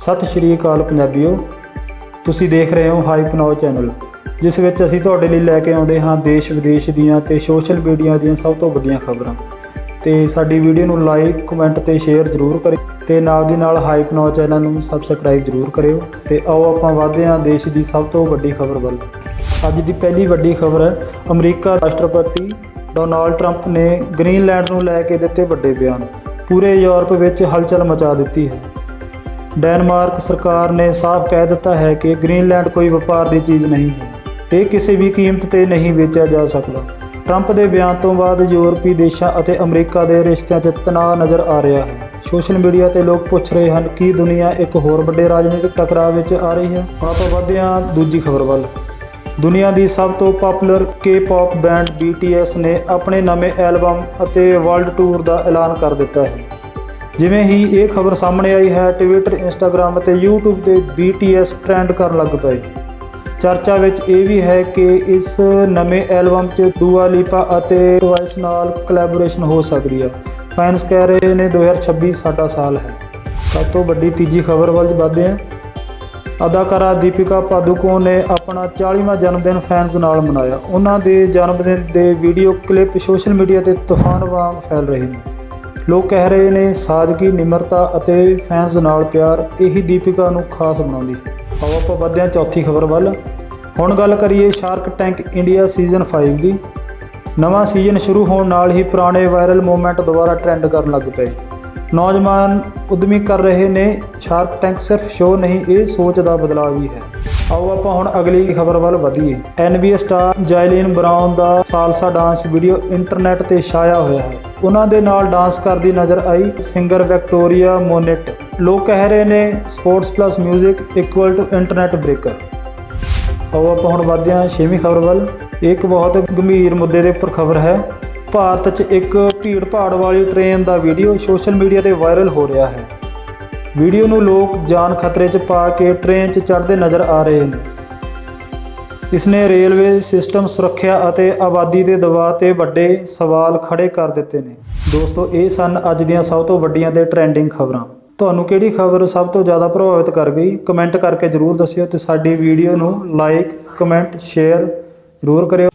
ਸਤਿ ਸ਼੍ਰੀ ਅਕਾਲ ਪੰਜਾਬੀਓ। ਤੁਸੀਂ ਦੇਖ ਰਹੇ ਹੋ ਹਾਈ ਪਨਾਓ ਚੈਨਲ ਜਿਸ ਵਿੱਚ ਅਸੀਂ ਤੁਹਾਡੇ ਲਈ ਲੈ ਕੇ ਆਉਂਦੇ ਹਾਂ ਦੇਸ਼ ਵਿਦੇਸ਼ ਦੀਆਂ ਤੇ ਸੋਸ਼ਲ ਮੀਡੀਆ ਦੀਆਂ ਸਭ ਤੋਂ ਵੱਡੀਆਂ ਖਬਰਾਂ। ਤੇ ਸਾਡੀ ਵੀਡੀਓ ਨੂੰ ਲਾਈਕ ਕਮੈਂਟ ਤੇ ਸ਼ੇਅਰ ਜ਼ਰੂਰ ਕਰਿਓ ਤੇ ਨਾਲ ਦੀ ਨਾਲ ਹਾਈ ਪਨਾਓ ਚੈਨਲ ਨੂੰ ਸਬਸਕ੍ਰਾਈਬ ਜ਼ਰੂਰ ਕਰਿਓ ਤੇ ਆਓ ਆਪਾਂ ਵਧਦੇ ਹਾਂ ਦੇਸ਼ ਦੀ ਸਭ ਤੋਂ ਵੱਡੀ ਖਬਰ ਵੱਲ। ਅੱਜ ਦੀ ਪਹਿਲੀ ਵੱਡੀ ਖਬਰ ਹੈ ਅਮਰੀਕਾ ਰਾਸ਼ਟਰਪਤੀ ਡੋਨਾਲਡ ਟਰੰਪ ਨੇ ਗ੍ਰੀਨਲੈਂਡ ਨੂੰ ਲੈ ਕੇ ਦਿੱਤੇ ਵੱਡੇ ਬਿਆਨ। ਪੂਰੇ ਯੂਰਪ ਵਿੱਚ ਹਲਚਲ ਮਚਾ ਦਿੱਤੀ ਹੈ। ਡੈਨਮਾਰਕ ਸਰਕਾਰ ਨੇ ਸਾਫ਼ ਕਹਿ ਦਿੱਤਾ ਹੈ ਕਿ ਗ੍ਰੀਨਲੈਂਡ ਕੋਈ ਵਪਾਰ ਦੀ ਚੀਜ਼ ਨਹੀਂ ਹੈ ਇਹ ਕਿਸੇ ਵੀ ਕੀਮਤ ਤੇ ਨਹੀਂ ਵੇਚਿਆ ਜਾ ਸਕਦਾ। ਟਰੰਪ ਦੇ ਬਿਆਨ ਤੋਂ ਬਾਅਦ ਯੂਰਪੀ ਦੇਸ਼ਾਂ ਅਤੇ ਅਮਰੀਕਾ ਦੇ ਰਿਸ਼ਤਿਆਂ 'ਚ ਤਣਾਅ ਨਜ਼ਰ ਆ ਰਿਹਾ ਹੈ। ਸੋਸ਼ਲ ਮੀਡੀਆ ਤੇ ਲੋਕ ਪੁੱਛ ਰਹੇ ਹਨ, ਕਿ ਦੁਨੀਆ ਇੱਕ ਹੋਰ ਵੱਡੇ ਰਾਜਨੀਤਿਕ ਟਕਰਾਅ ਵਿੱਚ ਆ ਰਹੀ ਹੈ? ਹੁਣ ਆਪਾਂ ਵਧਦੇ ਹਾਂ ਦੂਜੀ ਖਬਰ ਵੱਲ। ਦੁਨੀਆ ਦੀ ਸਭ ਤੋਂ ਪਪੂਲਰ ਕੇ-ਪੌਪ ਬੈਂਡ BTS ਨੇ ਆਪਣੇ ਨਵੇਂ ਐਲਬਮ ਅਤੇ ਵਰਲਡ ਟੂਰ ਦਾ ਐਲਾਨ ਕਰ ਦਿੱਤਾ ਹੈ। ਜਿਵੇਂ ਹੀ ਇਹ ਖਬਰ ਸਾਹਮਣੇ ਆਈ ਹੈ ਟਵਿੱਟਰ ਇੰਸਟਾਗ੍ਰam ਅਤੇ YouTube ਤੇ BTS ਟ੍ਰੈਂਡ ਕਰਨ ਲੱਗ ਪਏ। ਚਰਚਾ ਵਿੱਚ ਇਹ ਵੀ ਹੈ ਕਿ ਇਸ ਨਵੇਂ ਐਲਬਮ 'ਚ ਦੂਆ ਲੀਪਾ ਅਤੇ ਟਵਾਈਸ ਨਾਲ ਕੋਲੈਬੋਰੇਸ਼ਨ ਹੋ ਸਕਦੀ ਹੈ ਫੈਨਸ ਕਹਿ ਰਹੇ ਨੇ 2026 ਸਾਡਾ ਸਾਲ ਹੈ। ਸਭ ਤੋਂ ਵੱਡੀ ਤੀਜੀ ਖਬਰ ਵੱਲ ਵਧਦੇ ਹਾਂ। ਅਦਾਕਾਰਾ ਦੀਪਿਕਾ ਪਾਦੂਕੋਨ ਨੇ ਆਪਣਾ 40ਵਾਂ ਜਨਮ ਦਿਨ ਫੈਨਸ ਨਾਲ ਮਨਾਇਆ। ਉਹਨਾਂ ਦੇ ਜਨਮ ਦਿਨ ਦੇ ਵੀਡੀਓ ਕਲਿੱਪ ਸੋਸ਼ਲ ਮੀਡੀਆ ਤੇ ਤੂਫਾਨ ਵਾਂਗ ਫੈਲ ਰਹੇ ਨੇ। ਲੋਕ ਕਹਿ ਰਹੇ ਨੇ ਸਾਦਗੀ, ਨਿਮਰਤਾ ਅਤੇ ਫੈਨਸ ਨਾਲ ਪਿਆਰ ਇਹੀ ਦੀਪਿਕਾ ਨੂੰ ਖਾਸ ਬਣਾਉਂਦੀ। ਆਓ ਆਪਾਂ ਵਧਦੇ ਹਾਂ ਚੌਥੀ ਖਬਰ ਵੱਲ। ਹੁਣ ਗੱਲ ਕਰੀਏ ਸ਼ਾਰਕ ਟੈਂਕ ਇੰਡੀਆ ਸੀਜ਼ਨ 5 ਦੀ। ਨਵਾਂ ਸੀਜ਼ਨ ਸ਼ੁਰੂ ਹੋਣ ਨਾਲ ਹੀ ਪੁਰਾਣੇ ਵਾਇਰਲ ਮੂਵਮੈਂਟ ਦੁਬਾਰਾ ਟ੍ਰੈਂਡ ਕਰਨ ਲੱਗ ਪਏ। ਨੌਜਵਾਨ ਉਦਮੀ ਕਰ ਰਹੇ ਨੇ ਸ਼ਾਰਕ ਟੈਂਕ ਸਿਰਫ ਸ਼ੋਅ ਨਹੀਂ, ਇਹ ਸੋਚ ਦਾ ਬਦਲਾਅ ਵੀ ਹੈ। ਆਓ ਆਪਾਂ ਹੁਣ ਅਗਲੀ ਖਬਰ ਵੱਲ ਵਧੀਏ। NBA ਸਟਾਰ ਜਾਇਲਿਨ ਬਰਾਊਨ ਦਾ ਸਾਲਸਾ ਡਾਂਸ ਵੀਡੀਓ ਇੰਟਰਨੈਟ ਤੇ ਛਾਇਆ ਹੋਇਆ ਹੈ। ਉਹਨਾਂ ਦੇ ਨਾਲ ਡਾਂਸ ਕਰਦੀ ਨਜ਼ਰ ਆਈ ਸਿੰਗਰ ਵਿਕਟੋਰੀਆ ਮੋਨੇਟ ਲੋਕ ਕਹਿ ਰਹੇ ਨੇ sports plus 뮤직 equal to internet breaker ਆਓ ਆਪਾਂ ਹੁਣ ਵਧਦੇ ਹਾਂ ਛੇਵੀਂ ਖਬਰ ਵੱਲ। ਇਹ ਇੱਕ ਬਹੁਤ ਗੰਭੀਰ ਮੁੱਦੇ ਦੇ ਉੱਪਰ ਖਬਰ ਹੈ। ਭਾਰਤ 'ਚ ਇੱਕ ਭੀੜ ਭਾੜ ਵਾਲੀ ਟ੍ਰੇਨ ਦਾ ਵੀਡੀਓ ਸੋਸ਼ਲ ਮੀਡੀਆ ਤੇ ਵਾਇਰਲ ਹੋ ਰਿਹਾ ਹੈ। ਵੀਡੀਓ ਨੂੰ ਲੋਕ ਜਾਨ ਖਤਰੇ 'ਚ ਪਾ ਕੇ ਟ੍ਰੇਨ 'ਚ ਚੜ੍ਹਦੇ ਨਜ਼ਰ ਆ ਰਹੇ ਨੇ। ਇਸਨੇ ਰੇਲਵੇ ਸਿਸਟਮ ਸੁਰੱਖਿਆ ਅਤੇ ਆਬਾਦੀ ਦੇ ਦਬਾਅ ਤੇ ਵੱਡੇ ਸਵਾਲ ਖੜੇ ਕਰ ਦਿੱਤੇ ਨੇ। ਦੋਸਤੋ, ਇਹ ਸਨ ਅੱਜ ਦੀਆਂ ਸਭ ਤੋਂ ਵੱਡੀਆਂ ਤੇ ਟ੍ਰੈਂਡਿੰਗ ਖਬਰਾਂ। ਤੁਹਾਨੂੰ ਕਿਹੜੀ ਖਬਰ ਸਭ ਤੋਂ ਜ਼ਿਆਦਾ ਪ੍ਰਭਾਵਿਤ ਕਰ ਗਈ? ਕਮੈਂਟ ਕਰਕੇ ਜਰੂਰ ਦੱਸਿਓ ਤੇ ਸਾਡੀ ਵੀਡੀਓ ਨੂੰ ਲਾਈਕ ਕਮੈਂਟ ਸ਼ੇਅਰ ਜ਼ਰੂਰ ਕਰਿਓ।